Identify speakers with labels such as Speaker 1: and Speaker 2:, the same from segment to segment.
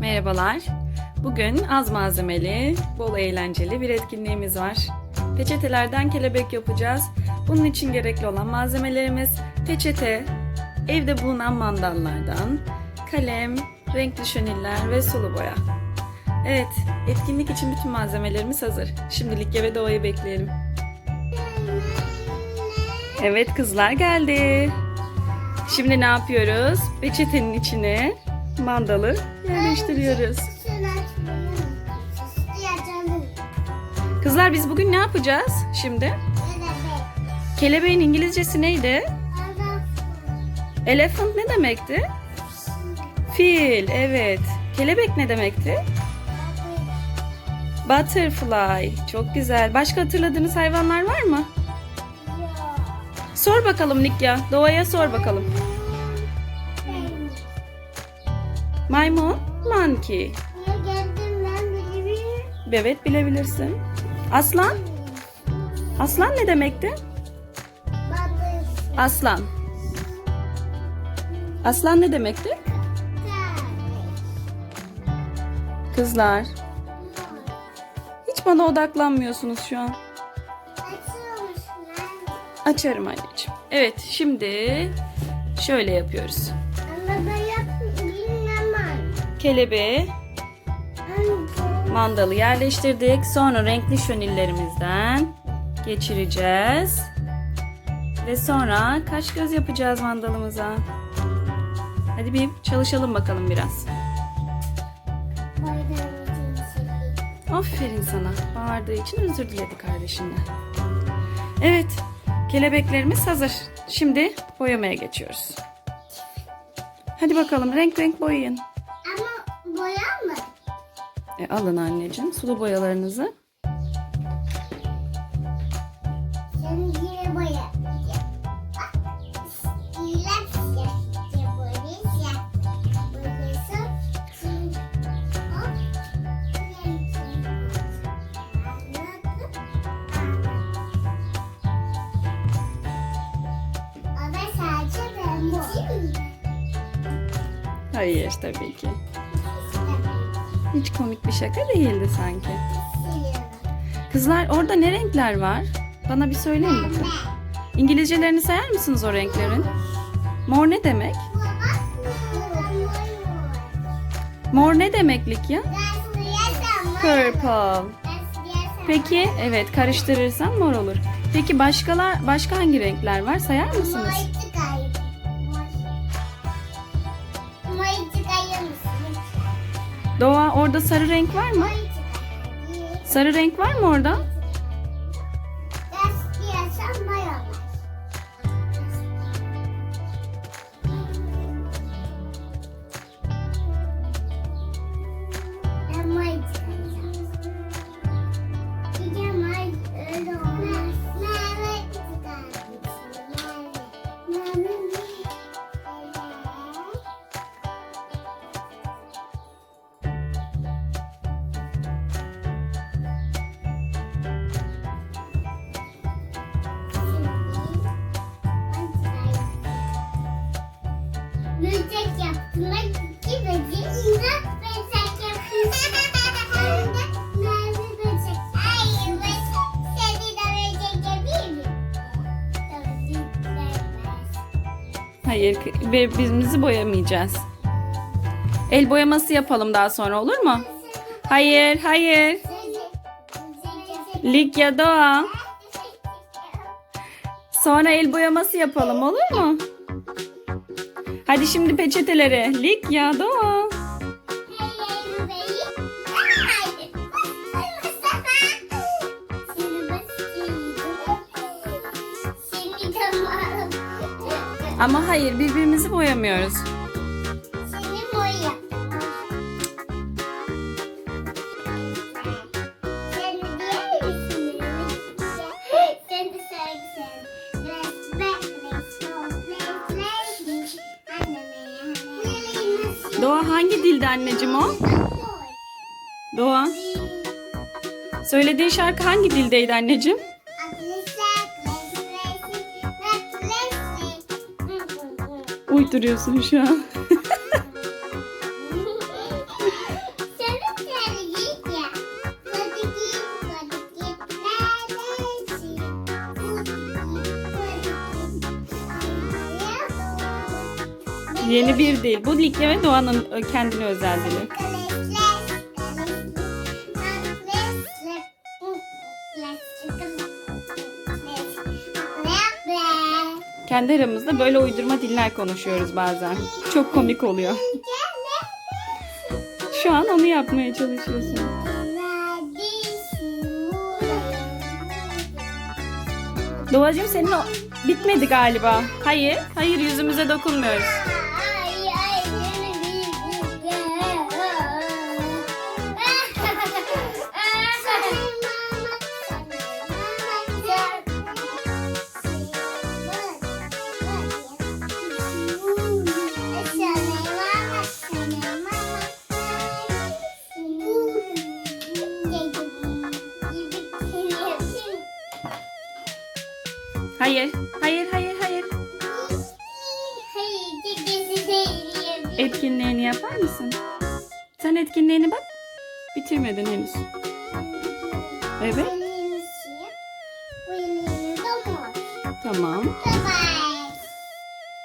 Speaker 1: Merhabalar. Bugün az malzemeli, bol eğlenceli bir etkinliğimiz var. Peçetelerden kelebek yapacağız. Bunun için gerekli olan malzemelerimiz peçete, evde bulunan mandallardan, kalem, renkli şöniller ve sulu boya. Evet, etkinlik için bütün malzemelerimiz hazır. Şimdilik ve doğayı bekleyelim. Evet kızlar geldi. Şimdi ne yapıyoruz? Peçetenin içine mandalı yerleştiriyoruz. Kızlar biz bugün ne yapacağız şimdi? Kelebeğin İngilizcesi neydi? Elephant ne demekti? Fil, evet. Kelebek ne demekti? Butterfly. Çok güzel. Başka hatırladığınız hayvanlar var mı? Sor bakalım Nikya. Doğaya sor bakalım. Maymun, monkey. Evet bilebilirsin. Aslan? Aslan ne demekti? Aslan. Aslan ne demekti? Kızlar. Hiç bana odaklanmıyorsunuz şu an. Açarım anneciğim. Evet şimdi şöyle yapıyoruz. Kelebeğe mandalı yerleştirdik. Sonra renkli şönillerimizden geçireceğiz. Ve sonra kaş göz yapacağız mandalımıza. Hadi bir çalışalım bakalım biraz. Aferin sana. Bağırdığı için özür diledi kardeşinden. Evet, kelebeklerimiz hazır. Şimdi boyamaya geçiyoruz. Hadi bakalım renk renk boyayın.
Speaker 2: Boya mı?
Speaker 1: E, alın anneciğim sulu boyalarınızı.
Speaker 2: Sen yine boya. Bak. İlaç ya.
Speaker 1: Hiç komik bir şaka değildi sanki. Kızlar orada ne renkler var? Bana bir söyleyin bakın. İngilizcelerini sayar mısınız o renklerin? Mor ne demek? Mor ne demek Likya? Purple. Peki evet karıştırırsam mor olur. Peki başkalar başka hangi renkler var sayar mısınız? Doğa orada sarı renk var mı? Sarı renk var mı orada?
Speaker 2: Böcek yaptım. İki böcek. İnat böcek. Hayır böcek. Seni de böcek yapayım mı?
Speaker 1: Hayır birbirimizi boyamayacağız. El boyaması yapalım daha sonra olur mu? Hayır, hayır. Likya Doğa. Sonra el boyaması yapalım olur mu? Hadi şimdi peçetelere. Likya Doğa.
Speaker 2: Seni tamam.
Speaker 1: Ama hayır birbirimizi boyamıyoruz. Hangi dilde anneciğim o? Doğa. Söylediğin şarkı hangi dildeydi anneciğim? Uyduruyorsun şu an. Yeni bir değil. Bu Likya ve Doğan'ın ö- kendine özel dili. Kendi aramızda böyle uydurma diller konuşuyoruz bazen. Çok komik oluyor. Şu an onu yapmaya çalışıyorsun. Doğacığım senin o bitmedi galiba. Hayır, hayır yüzümüze dokunmuyoruz. Hayır, hayır, hayır, hayır. Etkinliğini yapar mısın? Sen etkinliğini bak. Bitirmedin henüz. Evet, tamam.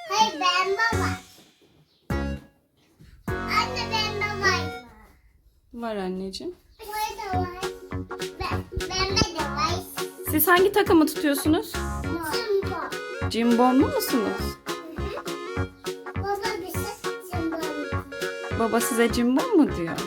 Speaker 2: Hayır ben baba. Anne ben babayım.
Speaker 1: Var anneciğim.
Speaker 2: Burada var.
Speaker 1: Siz hangi takımı tutuyorsunuz?
Speaker 2: Jumbo.
Speaker 1: Cimbomlu musunuz?
Speaker 2: Baba bize jumbo.
Speaker 1: Baba size cimbom mu diyor?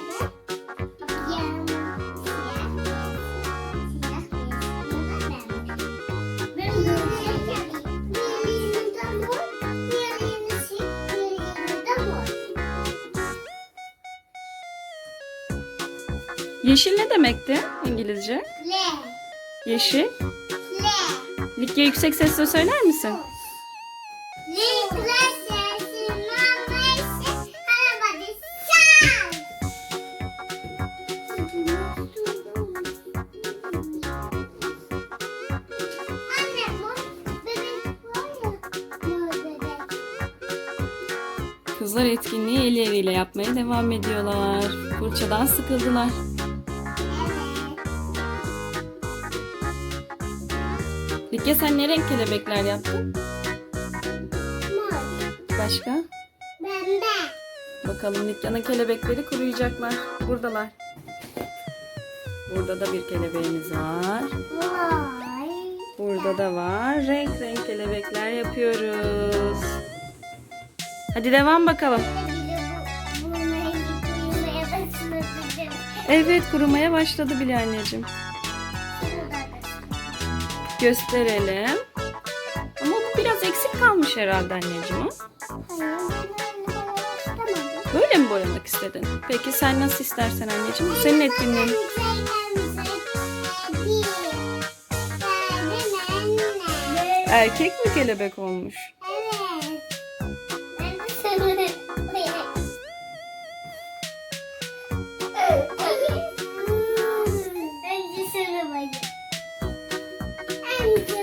Speaker 1: Yeşil ne demekti İngilizce?
Speaker 2: Le.
Speaker 1: Yeşil.
Speaker 2: Le.
Speaker 1: Likya yüksek sesle söyler misin? Kızlar etkinliği elleriyle yapmaya devam ediyorlar. Fırçadan sıkıldılar. Likya sen ne renk kelebekler yaptın?
Speaker 2: Mor.
Speaker 1: Başka?
Speaker 2: Bende.
Speaker 1: Bakalım Likya'nın kelebekleri kuruyacaklar. Buradalar. Burada da bir kelebeğimiz var.
Speaker 2: Vay.
Speaker 1: Burada da var. Renk renk kelebekler yapıyoruz. Hadi devam bakalım. Evet kurumaya başladı bile anneciğim. Gösterelim. Ama bu biraz eksik kalmış herhalde anneciğim. Böyle mi boyamak istedin? Peki sen nasıl istersen anneciğim. Bu senin etkinliğin. Erkek mi kelebek olmuş?
Speaker 2: Thank you.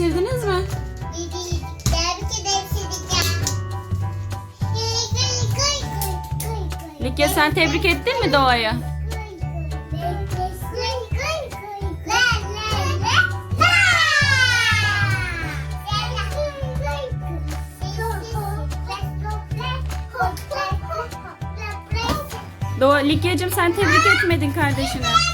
Speaker 1: Bitirdiniz mi? Likya sen tebrik ettin mi Doğa'yı? Doğa, Likya'cığım sen tebrik etmedin kardeşini.